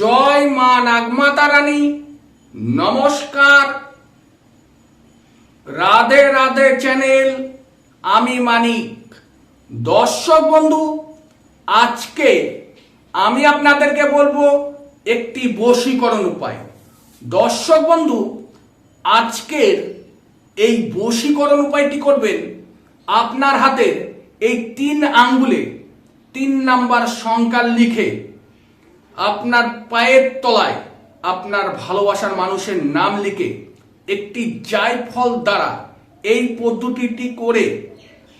জয় মা নাগমাতা রানী। নমস্কার। রাধে রাধে চ্যানেল, আমি মানিক। দর্শক বন্ধু, আজকে আমি আপনাদেরকে বলব একটি বশীকরণ উপায়। দর্শক বন্ধু, আজকের এই বশীকরণ উপায়টি করবেন আপনার হাতের এই তিন আঙ্গুলে, তিন নাম্বার সংখ্যা লিখে। আপনার পায়ের তলায় আপনার ভালোবাসার মানুষের নাম লিখে একটি জায়ফল দ্বারা এই পদ্ধতিটি করে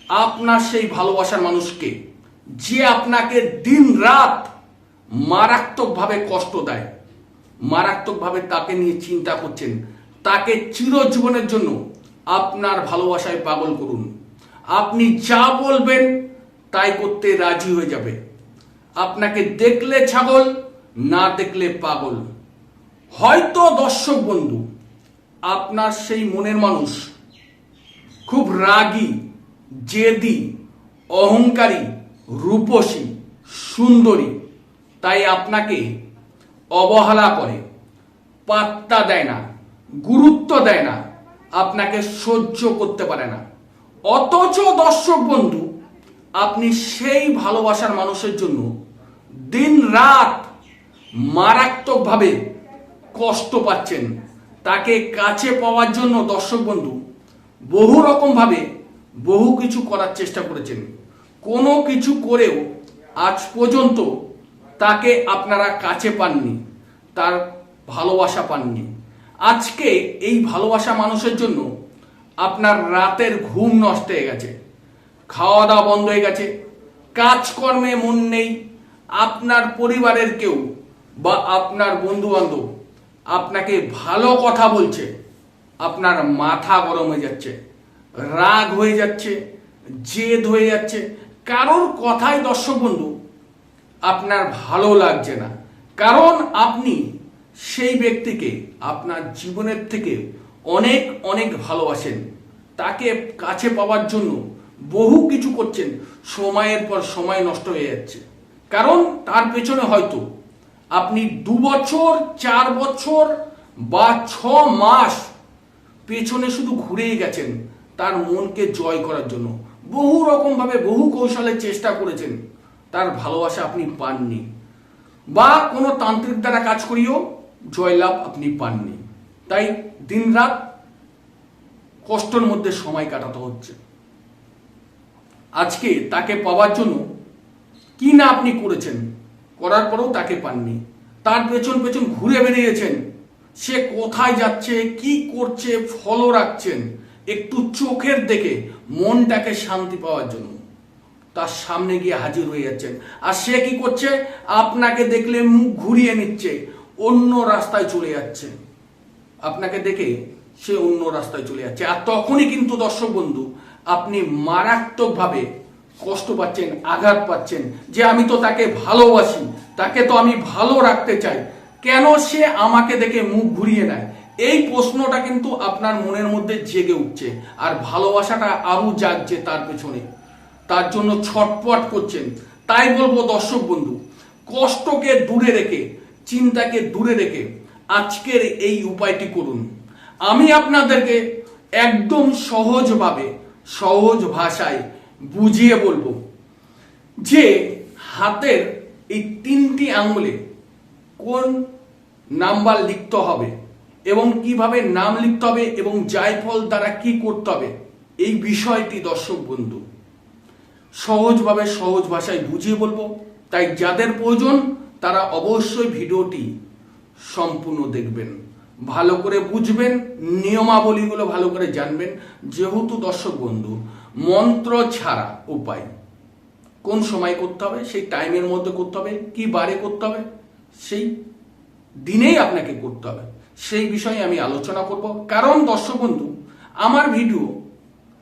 আপনার সেই ভালোবাসার মানুষকে যে আপনাকে দিন রাত মারাত্মকভাবে কষ্ট দেয়, মারাত্মকভাবে তাকে নিয়ে চিন্তা করছেন, তাকে চিরজীবনের জন্য আপনার ভালোবাসায় পাগল করুন। আপনি যা বলবেন তাই করতে রাজি হয়ে যাবে। আপনাকে দেখলে ছাগল, না দেখলে পাগল। হয়তো দর্শক বন্ধু, আপনার সেই মনের মানুষ খুব রাগী, জেদি, অহংকারী, রূপসী, সুন্দরী, তাই আপনাকে অবহেলা করে, পাত্তা দেয় না, গুরুত্ব দেয় না, আপনাকে সহ্য করতে পারে না। অথচ দর্শক বন্ধু, আপনি সেই ভালোবাসার মানুষের জন্য দিন রাত মারাত্মকভাবে কষ্ট পাচ্ছেন। তাকে কাছে পাওয়ার জন্য দর্শক বন্ধু, বহু রকমভাবে বহু কিছু করার চেষ্টা করেছেন। কোনো কিছু করেও আজ পর্যন্ত তাকে আপনারা কাছে পাননি, তার ভালোবাসা পাননি। আজকে এই ভালোবাসা মানুষের জন্য আপনার রাতের ঘুম নষ্ট হয়ে গেছে খাওয়া দাওয়া বন্ধ হয়ে গেছে, কাজকর্মে মন নেই আপনার পরিবারের কেউ বা আপনার বন্ধু বান্ধব আপনাকে ভালো কথা বলছে, আপনার মাথা গরম হয়ে যাচ্ছে, রাগ হয়ে যাচ্ছে, জেদ হয়ে যাচ্ছে, কারোর কথাই দর্শক বন্ধু, আপনার ভালো লাগছে না। কারণ আপনি সেই ব্যক্তিকে আপনার জীবনের থেকে অনেক অনেক ভালোবাসেন। তাকে কাছে পাওয়ার জন্য বহু কিছু করছেন। সময়ের পর সময় নষ্ট হয়ে যাচ্ছে। কারণ তার পেছনে হয়তো আপনি দু বছর, চার বছর বা ছ মাস পেছনে শুধু ঘুরেই গেছেন তার মনকে জয় করার জন্য। বহু রকমভাবে বহু কৌশলে চেষ্টা করেছেন, তার ভালোবাসা আপনি পাননি। বা কোনো তান্ত্রিক দ্বারা কাজ করিয়েও জয়লাভ আপনি পাননি। তাই দিনরাত কষ্টের মধ্যে সময় কাটাতে হচ্ছে। আজকে তাকে পাওয়ার জন্য কি না আপনি করেছেন? করার পরেও তাকে পাননি। তার পেছন পেছন ঘুরে বেরিয়েছেন। সে কোথায় যাচ্ছে, কি করছে ফলো রাখছেন। একটু চোখের দেখে মনটাকে শান্তি পাওয়ার জন্য। তার সামনে গিয়ে হাজির হয়ে যাচ্ছেন। আর সে কি করছে? আপনাকে দেখলে মুখ ঘুরিয়ে নিচ্ছে। অন্য রাস্তায় চলে যাচ্ছে। আপনাকে দেখে সে অন্য রাস্তায় চলে যাচ্ছে। আর তখনই কিন্তু দর্শক বন্ধু, আপনি মারাত্মকভাবে কষ্ট পাচ্ছেন, আঘাত পাচ্ছেন, যে আমি তো তাকে ভালোবাসি, তাকে তো আমি ভালো রাখতে চাই, কেন সে আমাকে দেখে মুখ ঘুরিয়ে নেয়? এই প্রশ্নটা কিন্তু আপনার মনের মধ্যে জেগে উঠছে, আর ভালোবাসাটা আরও জাগছে তার পেছনে। তার জন্য ছটপট করছেন। তাই বলব, দর্শক বন্ধু, কষ্টকে দূরে রেখে, চিন্তাকে দূরে রেখে আজকের এই উপায়টি করুন। আমি আপনাদেরকে একদম সহজভাবে, সহজ ভাষায় বুঝিয়ে বলব যে হাতের এই তিনটি আঙুলে কোন নাম্বার লিখতে হবে এবং কীভাবে নাম লিখতে হবে এবং জায়ফল দ্বারা কি করতে হবে, এই বিষয়টি দর্শক বন্ধু সহজভাবে সহজ ভাষায় বুঝিয়ে বলব। তাই যাদের প্রয়োজন তারা অবশ্যই ভিডিওটি সম্পূর্ণ দেখবেন, ভালো করে বুঝবেন, নিয়মাবলীগুলো ভালো করে জানবেন। যেহেতু দর্শক বন্ধু মন্ত্র ছাড়া উপায়। কোন সময় করতে হবে, সেই টাইমের মধ্যে করতে হবে, কি বারে করতে হবে, সেই দিনেই আপনাকে করতে হবে। সেই বিষয়ে আমি আলোচনা করব। কারণ দর্শক বন্ধু, আমার ভিডিও,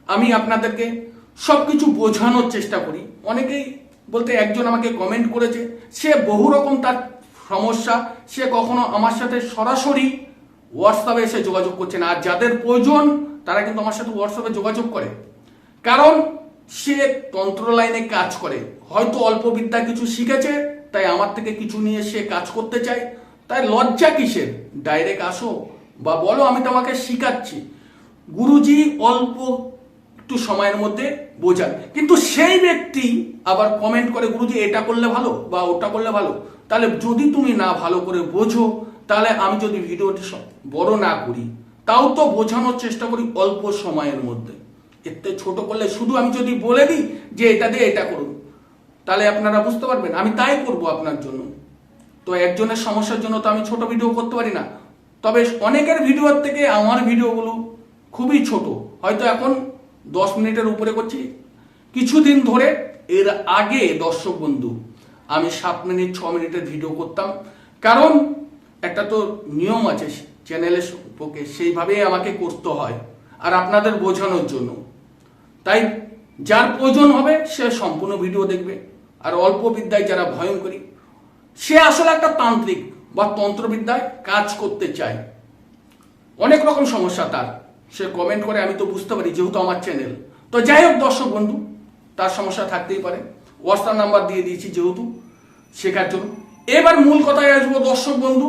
আমি আপনাদেরকে সব কিছু বোঝানোর চেষ্টা করি। অনেকেই বলতে একজন আমাকে কমেন্ট করেছে, সে বহু রকম তার সমস্যা, সে কখনো আমার সাথে সরাসরি হোয়াটসঅ্যাপে এসে যোগাযোগ করছে না। আর যাদের প্রয়োজন, তারা কিন্তু আমার সাথে হোয়াটসঅ্যাপে যোগাযোগ করে। কারণ সে তন্ত্র লাইনে কাজ করে। হয়তো অল্প বিদ্যা কিছু শিখেছে, তাই আমার থেকে কিছু নিয়ে সে কাজ করতে চায়। তাই লজ্জা কিসের? ডাইরেক্ট আসো বা বলো, আমি তোমাকে শিখাচ্ছি। গুরুজি অল্প একটু সময়ের মধ্যে বোঝান। কিন্তু সেই ব্যক্তি আবার কমেন্ট করে, গুরুজি, এটা করলে ভালো বা ওটা করলে ভালো? তাহলে যদি তুমি না ভালো করে বোঝো, তাহলে আমি যদি ভিডিওটি বড় না করি, তাও তো বোঝানোর চেষ্টা করি অল্প সময়ের মধ্যে। এতে ছোট করলে শুধু আমি যদি বলে দিই যে এটা দিয়ে এটা করুন, তাহলে আপনারা বুঝতে পারবেন, আমি তাই করব আপনার জন্য। তো একজনের সমস্যার জন্য তো আমি ছোট ভিডিও করতে পারি না। তবে অনেকের ভিডিওর থেকে আমার ভিডিওগুলো খুবই ছোট। হয়তো এখন দশ মিনিটের উপরে করছি। কিছুদিন ধরে এর আগে দর্শক বন্ধু, আমি সাত মিনিট, ছ মিনিটের ভিডিও করতাম। কারণ একটা তো নিয়ম আছে, চ্যানেলের পক্ষে সেইভাবেই আমাকে করতে হয়। আর আপনাদের বোঝানোর জন্য। তাই যার প্রয়োজন হবে সে সম্পূর্ণ ভিডিও দেখবে। আর অল্প বিদ্যায় যারা ভয়ঙ্করী, সে আসলে একটা তান্ত্রিক বা তন্ত্রবিদ্যায় কাজ করতে চায়। অনেক রকম সমস্যা তার। সে কমেন্ট করে, আমি তো বুঝতে পারি, যেহেতু আমার চ্যানেল তো যাই হোক দর্শক বন্ধু, তার সমস্যা থাকতেই পারে। হোয়াটসঅ্যাপ নাম্বার দিয়ে দিয়েছি যেহেতু শেখার জন্য। এবার মূল কথায় আসব দর্শক বন্ধু,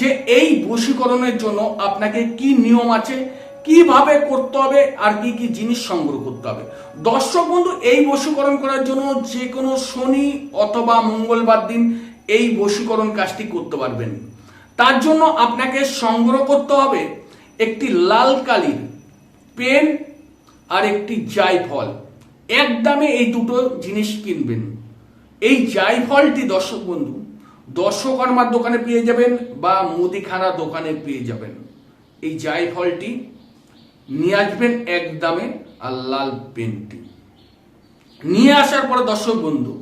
যে এই বশীকরণের জন্য আপনাকে কি নিয়ম আছে কীভাবে করতে হবে আর কি কি জিনিস সংগ্রহ করতে হবে? দর্শক বন্ধু, এই বশীকরণ করার জন্য যে কোনো শনি অথবা মঙ্গলবার দিন এই বশীকরণ কাজটি করতে পারবেন। তার জন্য আপনাকে সংগ্রহ করতে হবে একটি লাল কালির পেন আর একটি জায়ফল। এক দামে এই দুটো জিনিস কিনবেন। এই জায়ফলটি দর্শক বন্ধু, দর্শকর্মার দোকানে পেয়ে যাবেন বা মুদিখানা দোকানে পেয়ে যাবেন। এই জায়ফলটি নিয়ে আসবেন এক দামে আর লাল পেনটি। নিয়ে আসার পরে দর্শক বন্ধু,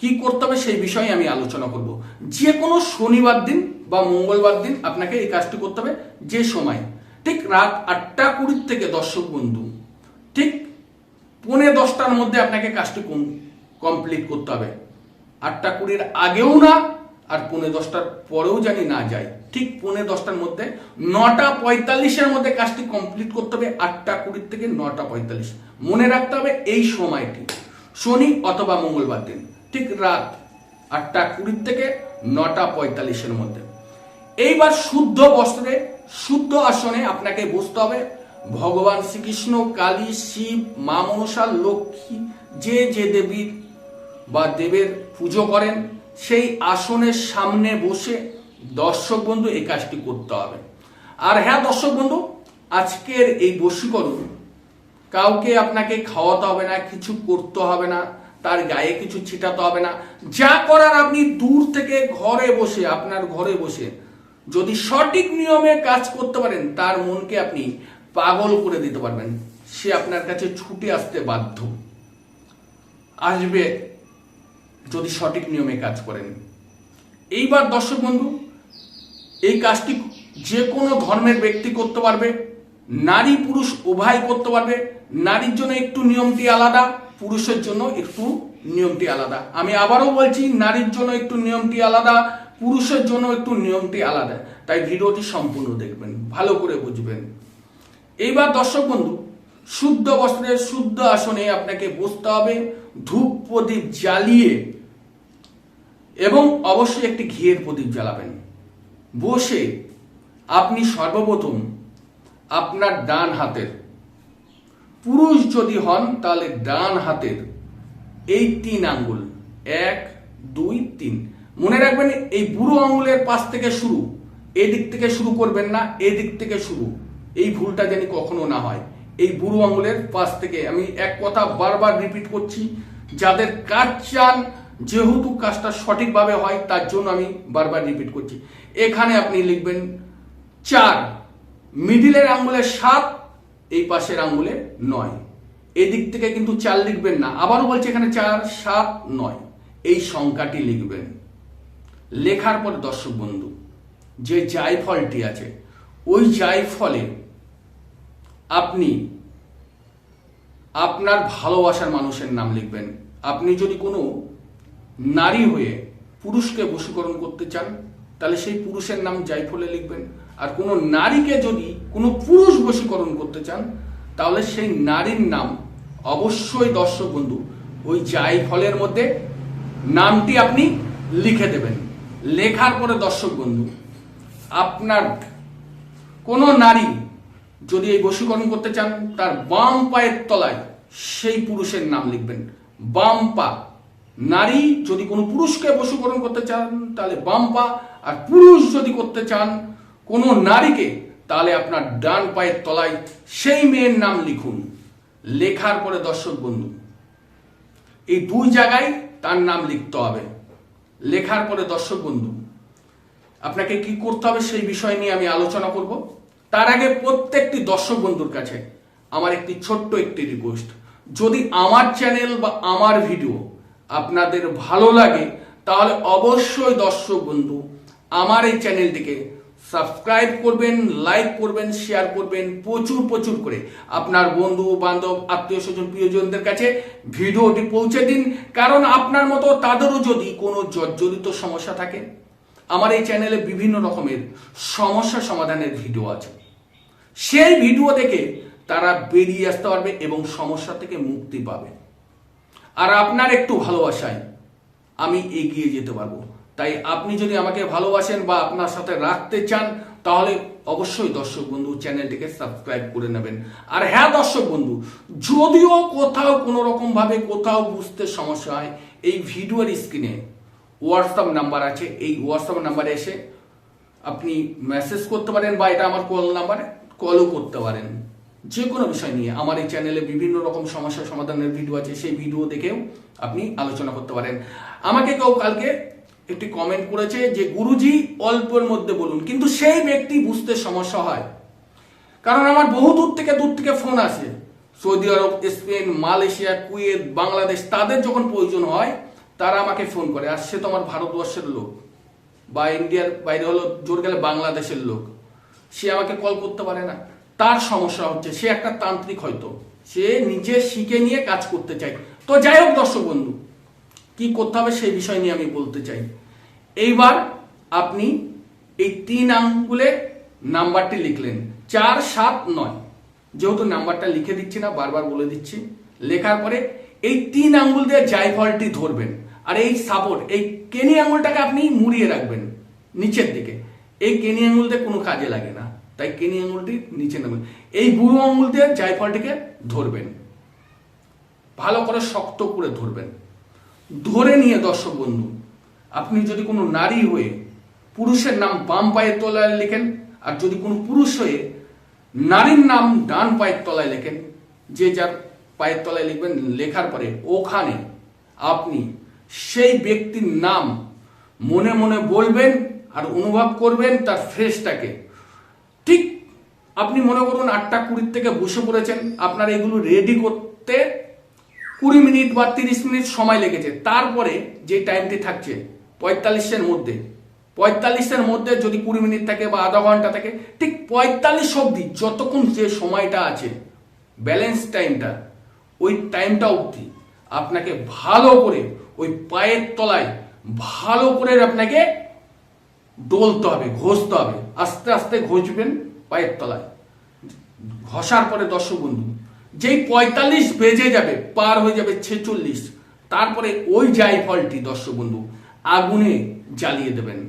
কি করতে হবে সেই বিষয়ে আমি আলোচনা করব। যে কোনো শনিবার দিন বা মঙ্গলবার দিন আপনাকে এই কাজটি করতে হবে যে সময়। ঠিক রাত আটটা কুড়ির থেকে দর্শক বন্ধু, ঠিক পৌনে দশটার মধ্যে আপনাকে কাজটি কমপ্লিট করতে হবে। আটটা কুড়ির আগেও না আর পৌনে দশটার পরেও জানি না যাই। ঠিক পৌনে দশটার মধ্যে নটা পঁয়তাল্লিশের মধ্যে কাজটি কমপ্লিট করতে হবে, আটটা কুড়ির থেকে নটা পঁয়তাল্লিশ। মনে রাখতে হবে এই সময়টি, শনি অথবা মঙ্গলবার দিন, ঠিক রাত আটটা কুড়ির থেকে নটা পঁয়তাল্লিশের মধ্যে। এইবার শুদ্ধ বস্ত্রে, শুদ্ধ আসনে আপনাকে বসতে হবে। ভগবান শ্রীকৃষ্ণ, কালী, শিব, মা মনসা, লক্ষ্মী, যে যে দেবীর বা দেবের পুজো করেন সেই আসনের সামনে বসে দর্শক বন্ধু এই কাজটি করতে হবে। আর হ্যাঁ দর্শক বন্ধু, আজকের এই বশীকরণ, কাউকে আপনাকে খাওয়াতে হবে না, কিছু করতে হবে না, তার গায়ে কিছু ছিটাতে হবে না, যা করার আপনি দূর থেকে ঘরে বসে, আপনার ঘরে বসে যদি সঠিক নিয়মে কাজ করতে পারেন, তার মনকে আপনি পাগল করে দিতে পারবেন। সে আপনার কাছে ছুটে আসতে বাধ্য। আসবে যদি সঠিক নিয়মে কাজ করেন। এইবার দর্শক বন্ধু, এই কাজটি যে কোনো ধর্মের ব্যক্তি করতে পারবে, নারী পুরুষ উভয় করতে পারবে, নারীর জন্য একটু নিয়মটি আলাদা, পুরুষের জন্য একটু নিয়মটি আলাদা। আমি আবারও বলছি, নারীর জন্য একটু নিয়মটি আলাদা, পুরুষের জন্য একটু নিয়মটি আলাদা। তাই ভিডিওটি সম্পূর্ণ দেখবেন, ভালো করে বুঝবেন। এইবার দর্শক বন্ধু শুদ্ধ বস্ত্রের শুদ্ধ আসনে আপনাকে বসতে হবে, ধূপ প্রদীপ জ্বালিয়ে এবং অবশ্যই একটি ঘিয়ের প্রদীপ জ্বালাবেন। বসে আপনি সর্বপ্রথম আপনার ডান হাতের, পুরুষ যদি হন তাহলে ডান হাতের এই তিন আঙ্গুল, এক, দুই, তিন। মনে রাখবেন এই বুড়ো আঙ্গুলের পাশ থেকে শুরু, এদিক থেকে শুরু করবেন না, এদিক থেকে শুরু। এই ভুলটা যেন কখনো না হয়। এই বুড়ো আঙুলের পাশ থেকে। আমি এক কথা বারবার রিপিট করছি, যাদের কাজ চান, যেহেতু কাজটা সঠিকভাবে হয়, তার জন্য আমি বারবার রিপিট করছি। এখানে আপনি লিখবেন, চার মিডিলের আঙ্গুলে সাত, এই পাশের আঙ্গুলে নয়। এদিক থেকে কিন্তু চার লিখবেন না, আবারও বলছি এখানে চার, সাত, নয়। এই সংখ্যাটি লিখবেন। লেখার পর দর্শক বন্ধু, যে জায়ফলটি আছে, ওই জায়ফলে আপনি আপনার ভালোবাসার মানুষের নাম লিখবেন। আপনি যদি কোনো নারী হয়ে পুরুষকে বশীকরণ করতে চান, তাহলে সেই পুরুষের নাম জাইফলে লিখবেন। আর কোনো নারীকে যদি কোনো পুরুষ বশীকরণ করতে চান, তাহলে সেই নারীর নাম অবশ্যই দর্শক বন্ধু, ওই জাইফলের মধ্যে নামটি আপনি লিখে দেবেন। লেখার পরে দর্শক বন্ধু, আপনার কোনো নারী যদি এই বশীকরণ করতে চান, তার বাম পায়ের তলায় সেই পুরুষের নাম লিখবেন। বাম পা। নারী যদি কোনো পুরুষকে বশীকরণ করতে চান, তাহলে বাম পা। আর পুরুষ যদি করতে চান কোনো নারীকে, তাহলে আপনার ডান পায়ের তলায় সেই মেয়ের নাম লিখুন। লেখার পরে দর্শক বন্ধু, এই দুই জায়গায় তার নাম লিখতে হবে। লেখার পরে দর্শক বন্ধু, আপনাকে কি করতে হবে সেই বিষয় নিয়ে আমি আলোচনা করব। তার আগে প্রত্যেকটি দর্শক বন্ধুর কাছে আমার একটি ছোট্ট একটি রিকোয়েস্ট যদি আমার চ্যানেল বা আমার ভিডিও আপনাদের ভালো লাগে, তাহলে অবশ্যই দর্শক বন্ধু আমার এই চ্যানেলটিকে সাবস্ক্রাইব করবেন লাইক করবেন শেয়ার করবেন, প্রচুর প্রচুর করে আপনার বন্ধু, বান্ধব, আত্মীয় স্বজন, প্রিয়জনদের কাছে ভিডিওটি পৌঁছে দিন। কারণ আপনার মতো তাদেরও যদি কোনো জর্জরিত সমস্যা থাকে, আমার এই চ্যানেলে বিভিন্ন রকমের সমস্যা সমাধানের ভিডিও আছে। সেই ভিডিও দেখে তারা বেরিয়ে আসতে পারবে এবং সমস্যা থেকে মুক্তি পাবে। আর আপনার একটু ভালোবাসায় আমি এগিয়ে যেতে পারব। তাই আপনি যদি আমাকে ভালোবাসেন বা আপনার সাথে রাখতে চান, তাহলে অবশ্যই দর্শক বন্ধু চ্যানেলটিকে সাবস্ক্রাইব করে নেবেন। আর হ্যাঁ দর্শক বন্ধু, যদিও কোথাও কোনো রকম ভাবে কোথাও বুঝতে সমস্যা হয়, এই ভিডিওর স্ক্রিনে হোয়াটসঅ্যাপ নাম্বার আছে। এই হোয়াটসঅ্যাপ নাম্বারে এসে আপনি মেসেজ করতে পারেন বা এটা আমার কল নাম্বারে কলও করতে পারেন। যে কোনো বিষয় নিয়ে। আমার এই চ্যানেলে বিভিন্ন রকম সমস্যা সমাধানের ভিডিও আছে, সেই ভিডিও দেখেও আপনি আলোচনা করতে পারেন। আমাকে কেউ কালকে একটি কমেন্ট করেছে যে, গুরুজি, অল্পের মধ্যে বলুন। কিন্তু সেই ব্যক্তি বুঝতে সমস্যা হয়। কারণ আমার বহু দূর থেকে দূর থেকে ফোন আসে। Saudi Arab, Spain, Malaysia, Kuwait, Bangladesh, তাদের যখন প্রয়োজন হয়, তারা আমাকে ফোন করে। আর সে তো আমার ভারতবর্ষের লোক। বা ইন্ডিয়ার বাইরে হলো, জোর গেলে বাংলাদেশের লোক। সে আমাকে কল করতে পারে না। তার সমস্যা হচ্ছে, সে একটা তান্ত্রিক হয়তো। সে নিজে শিখে নিয়ে কাজ করতে চায়। তো যাই হোক দর্শক বন্ধু, কি করতে হবে সেই বিষয় নিয়ে আমি বলতে চাই। এইবার আপনি এই তিন আঙ্গুলে নাম্বারটি লিখলেন। চার, সাত, নয়। যেহেতু নাম্বারটা লিখে দিচ্ছি না, বারবার বলে দিচ্ছি। লেখার পরে এই তিন আঙ্গুল দিয়ে জায়ফলটি ধরবেন। আর এই সাপোর্ট এই কেনি আঙ্গুলটাকে আপনি মুড়িয়ে রাখবেন নিচের দিকে। এই কেনি আঙ্গুল দিয়ে কোনো কাজে লাগে না। তাই কেনি আঙ্গুলটি নিচে নেবেন এই বুড়ো আঙ্গুল দিয়ে জায়ফলটিকে ধরবেন। ভালো করে শক্ত করে ধরবেন। ধরে নিয়ে দর্শক বন্ধু, আপনি যদি কোনো নারী হয়ে পুরুষের নাম বাম পায়ের তলায় লেখেন আর যদি কোনো পুরুষ হয়ে নারীর নাম ডান পায়ের তলায় লেখেন, যে যার পায়ের তলায় লিখবেন, লেখার পরে ওখানে আপনি সেই ব্যক্তির নাম মনে মনে বলবেন আর অনুভব করবেন তার ফেসটাকে ঠিক আপনি মনে করুন আটটা কুড়ির থেকে বসে পড়েছেন, আপনার এগুলো রেডি করতে কুড়ি মিনিট বা তিরিশ মিনিট সময় লেগেছে। তারপরে যে টাইমটি থাকছে, পঁয়তাল্লিশের মধ্যে পঁয়তাল্লিশের মধ্যে যদি কুড়ি মিনিট থাকে বা আধা ঘণ্টা থাকে, ঠিক পঁয়তাল্লিশ অবধি যতক্ষণ যে সময়টা আছে ব্যালেন্স টাইমটা ওই টাইমটা অবধি আপনাকে ভালো করে ওই পায়ের তলায় ভালো করে আপনাকে ডলতে হবে, ঘষতে হবে। আস্তে আস্তে ঘষবেন পায়ের তলায়। ঘষার পরে দর্শক বন্ধু, যেই পঁয়তাল্লিশ বেজে যাবে, পার হয়ে যাবে ছেচল্লিশ, তারপরে ওই জায়ফলটি দর্শক বন্ধু, আগুনে জ্বালিয়ে দেবেন।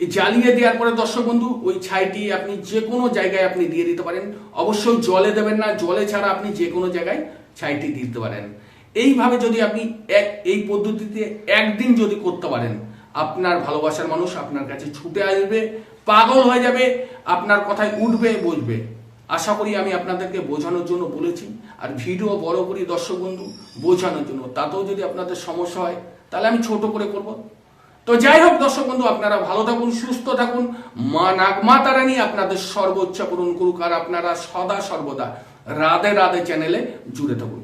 এই জ্বালিয়ে দেওয়ার পরে দর্শক বন্ধু, ওই ছাইটি আপনি যে কোনো জায়গায় আপনি দিয়ে দিতে পারেন। অবশ্যই জলে দেবেন না, জলে ছাড়া আপনি যে কোনো জায়গায় ছাইটি দিতে পারেন। এইভাবে যদি আপনি এক, এই পদ্ধতিতে একদিন যদি করতে পারেন আপনার ভালোবাসার মানুষ আপনার কাছে ছুটে আসবে, পাগল হয়ে যাবে, আপনার কথায় উঠবে বসবে আশা করি আমি আপনাদেরকে বোঝানোর জন্য বলেছি, আর ভিডিও বড় করি দর্শক বন্ধু, বোঝানোর জন্য। তাতেও যদি আপনাদের সমস্যা হয়, তাহলে আমি ছোট করে করব। তো যাই হোক দর্শক বন্ধু, আপনারা ভালো থাকুন, সুস্থ থাকুন। মা নাগমা তারানি আপনাদের সর্বোচ্চ পূরণ করুক, আর আপনারা সদা সর্বদা রাধে রাধে চ্যানেলে জুড়ে থাকুন।